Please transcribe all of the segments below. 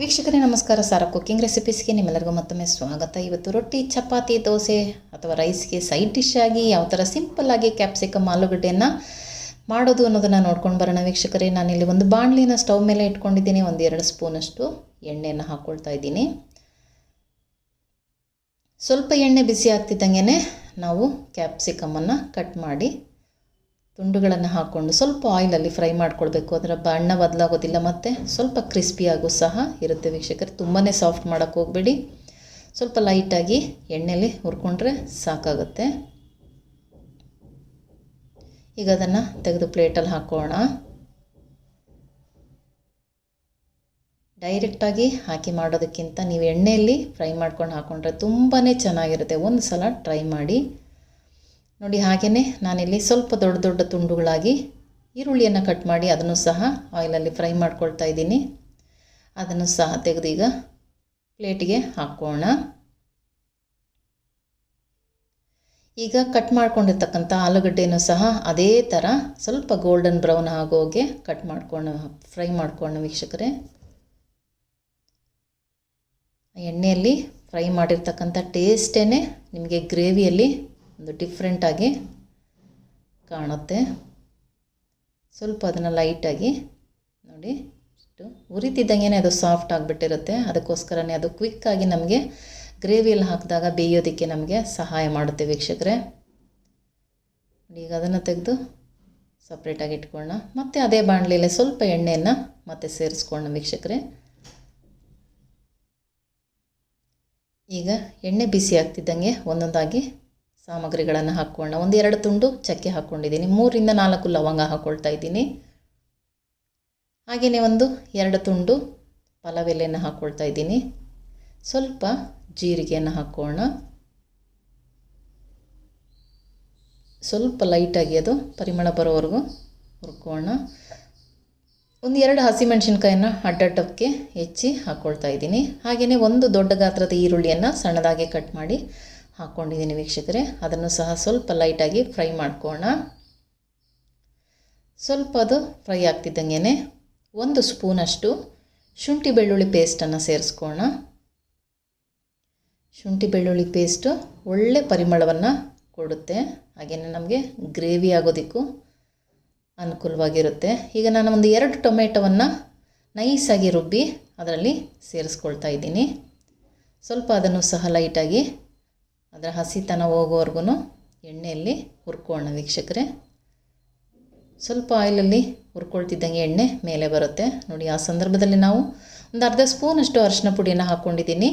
ವೀಕ್ಷಕರೇ, ನಮಸ್ಕಾರ. ಸಾರ ಕುಕ್ಕಿಂಗ್ ರೆಸಿಪೀಸ್ಗೆ ನಿಮ್ಮೆಲ್ಲರಿಗೂ ಮತ್ತೊಮ್ಮೆ ಸ್ವಾಗತ. ಇವತ್ತು ರೊಟ್ಟಿ, ಚಪಾತಿ, ದೋಸೆ ಅಥವಾ ರೈಸ್ಗೆ ಸೈಡ್ ಡಿಶ್ ಆಗಿ ಯಾವ ಥರ ಸಿಂಪಲ್ಲಾಗಿ ಕ್ಯಾಪ್ಸಿಕಮ್, ಆಲೂಗಡ್ಡೆಯನ್ನು ಮಾಡೋದು ಅನ್ನೋದನ್ನು ನೋಡ್ಕೊಂಡು ಬರೋಣ ವೀಕ್ಷಕರೇ. ನಾನಿಲ್ಲಿ ಒಂದು ಬಾಣಲಿನ ಸ್ಟವ್ ಮೇಲೆ ಇಟ್ಕೊಂಡಿದ್ದೀನಿ. ಒಂದು ಎರಡು ಸ್ಪೂನಷ್ಟು ಎಣ್ಣೆಯನ್ನು ಹಾಕ್ಕೊಳ್ತಾ ಇದ್ದೀನಿ. ಸ್ವಲ್ಪ ಎಣ್ಣೆ ಬಿಸಿ ಆಗ್ತಿದ್ದಂಗೆ ನಾವು ಕ್ಯಾಪ್ಸಿಕಮನ್ನು ಕಟ್ ಮಾಡಿ ತುಂಡುಗಳನ್ನು ಹಾಕ್ಕೊಂಡು ಸ್ವಲ್ಪ ಆಯಿಲಲ್ಲಿ ಫ್ರೈ ಮಾಡ್ಕೊಳ್ಬೇಕು. ಅದರ ಬಣ್ಣ ಬದಲಾಗೋದಿಲ್ಲ ಮತ್ತು ಸ್ವಲ್ಪ ಕ್ರಿಸ್ಪಿಯಾಗೂ ಸಹ ಇರುತ್ತೆ ವೀಕ್ಷಕರು. ತುಂಬಾ ಸಾಫ್ಟ್ ಮಾಡೋಕ್ಕೆ ಹೋಗಬೇಡಿ. ಸ್ವಲ್ಪ ಲೈಟಾಗಿ ಎಣ್ಣೆಯಲ್ಲಿ ಹುರ್ಕೊಂಡ್ರೆ ಸಾಕಾಗುತ್ತೆ. ಈಗ ಅದನ್ನು ತೆಗೆದು ಪ್ಲೇಟಲ್ಲಿ ಹಾಕೋಣ. ಡೈರೆಕ್ಟಾಗಿ ಹಾಕಿ ಮಾಡೋದಕ್ಕಿಂತ ನೀವು ಎಣ್ಣೆಯಲ್ಲಿ ಫ್ರೈ ಮಾಡ್ಕೊಂಡು ಹಾಕ್ಕೊಂಡ್ರೆ ತುಂಬಾ ಚೆನ್ನಾಗಿರುತ್ತೆ. ಒಂದು ಸಲ ಟ್ರೈ ಮಾಡಿ. ನೋಡಿ ಹಾಗೆಯೇ ನಾನಿಲ್ಲಿ ಸ್ವಲ್ಪ ದೊಡ್ಡ ದೊಡ್ಡ ತುಂಡುಗಳಾಗಿ ಈರುಳ್ಳಿಯನ್ನು ಕಟ್ ಮಾಡಿ ಅದನ್ನು ಸಹ ಆಯಿಲಲ್ಲಿ ಫ್ರೈ ಮಾಡ್ಕೊಳ್ತಾ ಇದ್ದೀನಿ. ಅದನ್ನು ಸಹ ತೆಗೆದು ಈಗ ಪ್ಲೇಟಿಗೆ ಹಾಕೋಣ. ಈಗ ಕಟ್ ಮಾಡ್ಕೊಂಡಿರ್ತಕ್ಕಂಥ ಆಲೂಗಡ್ಡೆನೂ ಸಹ ಅದೇ ಥರ ಸ್ವಲ್ಪ ಗೋಲ್ಡನ್ ಬ್ರೌನ್ ಆಗೋಗೆ ಕಟ್ ಮಾಡ್ಕೊಂಡು ಫ್ರೈ ಮಾಡ್ಕೊಂಡು ವೀಕ್ಷಕರೇ. ಎಣ್ಣೆಯಲ್ಲಿ ಫ್ರೈ ಮಾಡಿರ್ತಕ್ಕಂಥ ಟೇಸ್ಟೇ ನಿಮಗೆ ಗ್ರೇವಿಯಲ್ಲಿ ಒಂದು ಡಿಫ್ರೆಂಟಾಗಿ ಕಾಣುತ್ತೆ. ಸ್ವಲ್ಪ ಅದನ್ನು ಲೈಟಾಗಿ ನೋಡಿ ಇಷ್ಟು. ಉರಿತಿದ್ದಂಗೆ ಅದು ಸಾಫ್ಟ್ ಆಗಿಬಿಟ್ಟಿರುತ್ತೆ. ಅದಕ್ಕೋಸ್ಕರನೇ ಅದು ಕ್ವಿಕ್ಕಾಗಿ ನಮಗೆ ಗ್ರೇವಿಯಲ್ಲಿ ಹಾಕಿದಾಗ ಬೇಯೋದಕ್ಕೆ ನಮಗೆ ಸಹಾಯ ಮಾಡುತ್ತೆ ವೀಕ್ಷಕರೇ. ಈಗ ಅದನ್ನು ತೆಗೆದು ಸಪ್ರೇಟಾಗಿ ಇಟ್ಕೊಳ್ಳೋಣ. ಮತ್ತು ಅದೇ ಬಾಣಲೆಯಲ್ಲಿ ಸ್ವಲ್ಪ ಎಣ್ಣೆಯನ್ನು ಮತ್ತೆ ಸೇರಿಸ್ಕೊಳ್ಳೋಣ ವೀಕ್ಷಕರೇ. ಈಗ ಎಣ್ಣೆ ಬಿಸಿ ಆಗ್ತಿದ್ದಂಗೆ ಒಂದೊಂದಾಗಿ ಸಾಮಗ್ರಿಗಳನ್ನು ಹಾಕ್ಕೊಳ್ಳೋಣ ಒಂದು ಎರಡು ತುಂಡು ಚಕ್ಕೆ ಹಾಕ್ಕೊಂಡಿದ್ದೀನಿ ಮೂರಿಂದ ನಾಲ್ಕು ಲವಂಗ ಹಾಕ್ಕೊಳ್ತಾ ಇದ್ದೀನಿ. ಹಾಗೆಯೇ ಒಂದು ಎರಡು ತುಂಡು ಪಲಾವ್ ಎಲೆಯನ್ನು ಹಾಕ್ಕೊಳ್ತಾ ಇದ್ದೀನಿ. ಸ್ವಲ್ಪ ಜೀರಿಗೆಯನ್ನು ಹಾಕ್ಕೋಣ ಸ್ವಲ್ಪ ಲೈಟಾಗಿ ಅದು ಪರಿಮಳ ಬರೋವರೆಗೂ ಹುರ್ಕೋಣ. ಒಂದು ಎರಡು ಹಸಿಮೆಣಸಿನ್ಕಾಯನ್ನು ಅಡ್ಡಡ್ಡಕ್ಕೆ ಹೆಚ್ಚಿ ಹಾಕ್ಕೊಳ್ತಾ ಇದ್ದೀನಿ. ಹಾಗೆಯೇ ಒಂದು ದೊಡ್ಡ ಗಾತ್ರದ ಈರುಳ್ಳಿಯನ್ನು ಸಣ್ಣದಾಗಿ ಕಟ್ ಮಾಡಿ ಹಾಕ್ಕೊಂಡಿದ್ದೀನಿ ವೀಕ್ಷಕರೇ. ಅದನ್ನು ಸಹ ಸ್ವಲ್ಪ ಲೈಟಾಗಿ ಫ್ರೈ ಮಾಡ್ಕೋಣ. ಸ್ವಲ್ಪ ಅದು ಫ್ರೈ ಆಗ್ತಿದ್ದಂಗೆ ಒಂದು ಸ್ಪೂನಷ್ಟು ಶುಂಠಿ ಬೆಳ್ಳುಳ್ಳಿ ಪೇಸ್ಟನ್ನು ಸೇರಿಸ್ಕೋಣ. ಶುಂಠಿ ಬೆಳ್ಳುಳ್ಳಿ ಪೇಸ್ಟು ಒಳ್ಳೆ ಪರಿಮಳವನ್ನು ಕೊಡುತ್ತೆ. ಹಾಗೆಯೇ ನಮಗೆ ಗ್ರೇವಿ ಆಗೋದಕ್ಕೂ ಅನುಕೂಲವಾಗಿರುತ್ತೆ. ಈಗ ನಾನು ಒಂದು ಎರಡು ಟೊಮೆಟೊವನ್ನು ನೈಸಾಗಿ ರುಬ್ಬಿ ಅದರಲ್ಲಿ ಸೇರಿಸ್ಕೊಳ್ತಾ ಇದ್ದೀನಿ. ಸ್ವಲ್ಪ ಅದನ್ನು ಸಹ ಲೈಟಾಗಿ ಅದರ ಹಸಿತನ ಹೋಗೋವರೆಗೂ ಎಣ್ಣೆಯಲ್ಲಿ ಹುರ್ಕೊಳ್ಳೋಣ ವೀಕ್ಷಕರೇ. ಸ್ವಲ್ಪ ಆಯಿಲಲ್ಲಿ ಹುರ್ಕೊಳ್ತಿದ್ದಂಗೆ ಎಣ್ಣೆ ಮೇಲೆ ಬರುತ್ತೆ. ನೋಡಿ, ಆ ಸಂದರ್ಭದಲ್ಲಿ ನಾವು ಒಂದು ಅರ್ಧ ಸ್ಪೂನಷ್ಟು ಅರಿಶಿನ ಪುಡಿಯನ್ನು ಹಾಕ್ಕೊಂಡಿದ್ದೀನಿ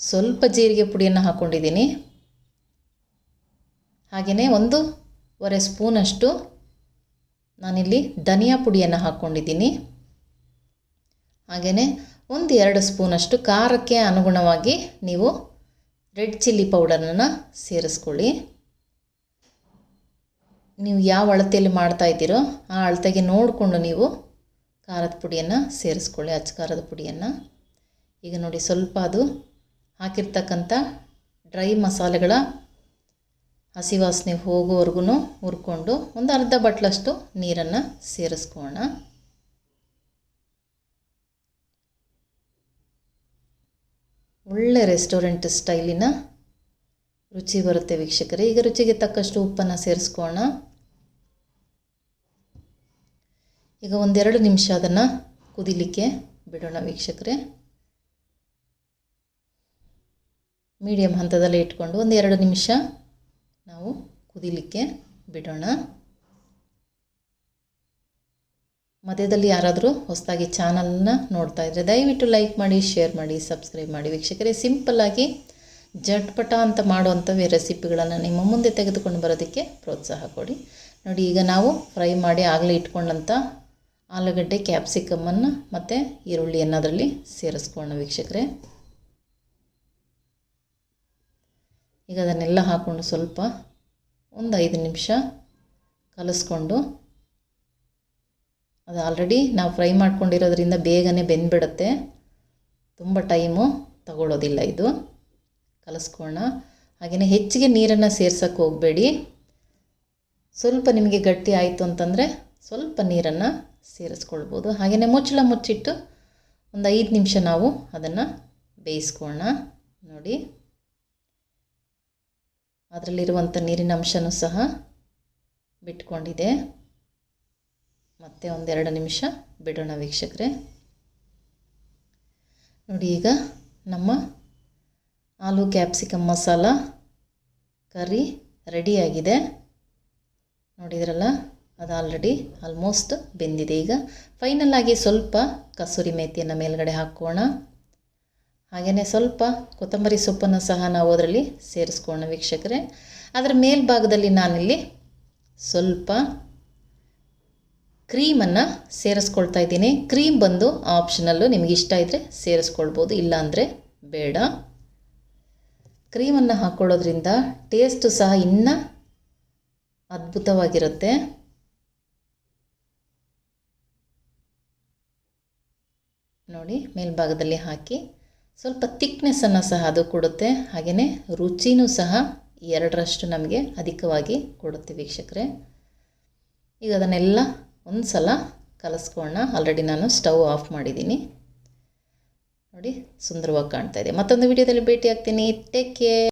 ಸ್ವಲ್ಪ ಜೀರಿಗೆ ಪುಡಿಯನ್ನು ಹಾಕ್ಕೊಂಡಿದ್ದೀನಿ ಹಾಗೆಯೇ ಒಂದೂವರೆ ಸ್ಪೂನಷ್ಟು ನಾನಿಲ್ಲಿ ಧನಿಯಾ ಪುಡಿಯನ್ನು ಹಾಕ್ಕೊಂಡಿದ್ದೀನಿ ಹಾಗೆಯೇ ಒಂದು ಎರಡು ಸ್ಪೂನಷ್ಟು ಖಾರಕ್ಕೆ ಅನುಗುಣವಾಗಿ ನೀವು ರೆಡ್ ಚಿಲ್ಲಿ ಪೌಡರನ್ನು ಸೇರಿಸ್ಕೊಳ್ಳಿ. ನೀವು ಯಾವ ಅಳತೆಯಲ್ಲಿ ಮಾಡ್ತಾ ಇದ್ದೀರೋ ಆ ಅಳತೆಗೆ ನೋಡಿಕೊಂಡು ನೀವು ಖಾರದ ಪುಡಿಯನ್ನು ಸೇರಿಸ್ಕೊಳ್ಳಿ, ಅಚ್ಚ ಖಾರದ ಪುಡಿಯನ್ನು. ಈಗ ನೋಡಿ ಸ್ವಲ್ಪ ಅದು ಹಾಕಿರ್ತಕ್ಕಂಥ ಡ್ರೈ ಮಸಾಲೆಗಳ ಹಸಿ ವಾಸನೆ ಹೋಗೋವರೆಗೂ ಹುರ್ಕೊಂಡು ಒಂದು ಅರ್ಧ ಬಟ್ಲಷ್ಟು ನೀರನ್ನು ಸೇರಿಸ್ಕೋಣ ಒಳ್ಳೆ ರೆಸ್ಟೋರೆಂಟ್ ಸ್ಟೈಲಿನ ರುಚಿ ಬರುತ್ತೆ ವೀಕ್ಷಕರೇ. ಈಗ ರುಚಿಗೆ ತಕ್ಕಷ್ಟು ಉಪ್ಪನ್ನು ಸೇರಿಸ್ಕೋಣ ಈಗ ಒಂದೆರಡು ನಿಮಿಷ ಅದನ್ನು ಕುದಿಲಿಕ್ಕೆ ಬಿಡೋಣ ವೀಕ್ಷಕರೇ. ಮೀಡಿಯಮ್ ಹಂತದಲ್ಲಿ ಇಟ್ಕೊಂಡು ಒಂದು ಎರಡು ನಿಮಿಷ ನಾವು ಕುದಿಲಿಕ್ಕೆ ಬಿಡೋಣ. ಮಧ್ಯದಲ್ಲಿ ಯಾರಾದರೂ ಹೊಸದಾಗಿ ಚಾನಲ್ನ ನೋಡ್ತಾ ಇದ್ದರೆ ದಯವಿಟ್ಟು ಲೈಕ್ ಮಾಡಿ, ಶೇರ್ ಮಾಡಿ, ಸಬ್ಸ್ಕ್ರೈಬ್ ಮಾಡಿ. ವೀಕ್ಷಕರೇ ಸಿಂಪಲ್ಲಾಗಿ ಜಟ್ಪಟ ಅಂತ ಮಾಡುವಂಥ ರೆಸಿಪಿಗಳನ್ನು ನಿಮ್ಮ ಮುಂದೆ ತೆಗೆದುಕೊಂಡು ಬರೋದಕ್ಕೆ ಪ್ರೋತ್ಸಾಹ ಕೊಡಿ. ನೋಡಿ, ಈಗ ನಾವು ಫ್ರೈ ಮಾಡಿ ಆಗಲೇ ಇಟ್ಕೊಂಡಂಥ ಆಲೂಗಡ್ಡೆ ಕ್ಯಾಪ್ಸಿಕಮನ್ನು ಮತ್ತು ಈರುಳ್ಳಿಯನ್ನು ಅದರಲ್ಲಿ ಸೇರಿಸ್ಕೊಳ್ಳೋಣ ವೀಕ್ಷಕರೇ. ಈಗ ಅದನ್ನೆಲ್ಲ ಹಾಕ್ಕೊಂಡು ಸ್ವಲ್ಪ ಒಂದು ಐದು ನಿಮಿಷ ಕಲಿಸ್ಕೊಂಡು ಅದು ಆಲ್ರೆಡಿ ನಾವು ಫ್ರೈ ಮಾಡ್ಕೊಂಡಿರೋದ್ರಿಂದ ಬೇಗನೆ ಬೆಂದ್ಬಿಡುತ್ತೆ. ತುಂಬ ಟೈಮು ತಗೊಳ್ಳೋದಿಲ್ಲ ಇದು. ಕಲಿಸ್ಕೊಳ್ಳೋಣ ಹಾಗೆಯೇ ಹೆಚ್ಚಿಗೆ ನೀರನ್ನು ಸೇರ್ಸೋಕ್ಕೆ ಹೋಗಬೇಡಿ. ಸ್ವಲ್ಪ ನಿಮಗೆ ಗಟ್ಟಿ ಆಯಿತು ಅಂತಂದರೆ ಸ್ವಲ್ಪ ನೀರನ್ನು ಸೇರಿಸ್ಕೊಳ್ಬೋದು. ಹಾಗೆಯೇ ಮುಚ್ಚಳ ಮುಚ್ಚಿಟ್ಟು ಒಂದು ಐದು ನಿಮಿಷ ನಾವು ಅದನ್ನು ಬೇಯಿಸ್ಕೊಳ್ಳೋಣ ನೋಡಿ. ಅದರಲ್ಲಿರುವಂಥ ನೀರಿನ ಅಂಶನೂ ಸಹ ಬಿಟ್ಕೊಂಡಿದೆ. ಮತ್ತೆ ಒಂದೆರಡು ನಿಮಿಷ ಬಿಡೋಣ ವೀಕ್ಷಕರೇ. ನೋಡಿ ಈಗ ನಮ್ಮ ಆಲೂ ಕ್ಯಾಪ್ಸಿಕಮ್ ಮಸಾಲ ಕರಿ ರೆಡಿಯಾಗಿದೆ ನೋಡಿದ್ರಲ್ಲ ಅದು ಆಲ್ರೆಡಿ ಆಲ್ಮೋಸ್ಟ್ ಬೆಂದಿದೆ. ಈಗ ಫೈನಲ್ ಆಗಿ ಸ್ವಲ್ಪ ಕಸೂರಿ ಮೇಥಿಯನ್ನು ಮೇಲ್ಗಡೆ ಹಾಕೋಣ. ಹಾಗೆಯೇ ಸ್ವಲ್ಪ ಕೊತ್ತಂಬರಿ ಸೊಪ್ಪನ್ನು ಸಹ ನಾವು ಅದರಲ್ಲಿ ಸೇರಿಸ್ಕೋಣ ವೀಕ್ಷಕರೇ. ಅದರ ಮೇಲ್ಭಾಗದಲ್ಲಿ ನಾನಿಲ್ಲಿ ಸ್ವಲ್ಪ ಕ್ರೀಮನ್ನು ಸೇರಿಸ್ಕೊಳ್ತಾ ಇದ್ದೀನಿ. ಕ್ರೀಮ್ ಬಂದು ಆಪ್ಷನಲ್ಲು ನಿಮಗೆ ಇಷ್ಟ ಇದ್ದರೆ ಸೇರಿಸ್ಕೊಳ್ಬೋದು ಇಲ್ಲಾಂದರೆ ಬೇಡ. ಕ್ರೀಮನ್ನು ಹಾಕ್ಕೊಳ್ಳೋದ್ರಿಂದ ಟೇಸ್ಟು ಸಹ ಇನ್ನೂ ಅದ್ಭುತವಾಗಿರುತ್ತೆ. ನೋಡಿ, ಮೇಲ್ಭಾಗದಲ್ಲಿ ಹಾಕಿ. ಸ್ವಲ್ಪ ತಿಕ್ನೆಸ್ಸನ್ನು ಸಹ ಅದು ಕೊಡುತ್ತೆ. ಹಾಗೆಯೇ ರುಚಿನೂ ಸಹ ಎರಡರಷ್ಟು ನಮಗೆ ಅಧಿಕವಾಗಿ ಕೊಡುತ್ತೆ ವೀಕ್ಷಕರೇ. ಈಗ ಅದನ್ನೆಲ್ಲ ಒಂದು ಸಲ ಕಲಸ್ಕೊಳ್ಳೋಣ. ಆಲ್ರೆಡಿ ನಾನು ಸ್ಟವ್ ಆಫ್ ಮಾಡಿದ್ದೀನಿ. ನೋಡಿ, ಸುಂದರವಾಗಿ ಕಾಣ್ತಾ ಇದೆ. ಮತ್ತೊಂದು ವಿಡಿಯೋದಲ್ಲಿ ಭೇಟಿ ಆಗ್ತೀನಿ ಟೇಕ್ ಕೇರ್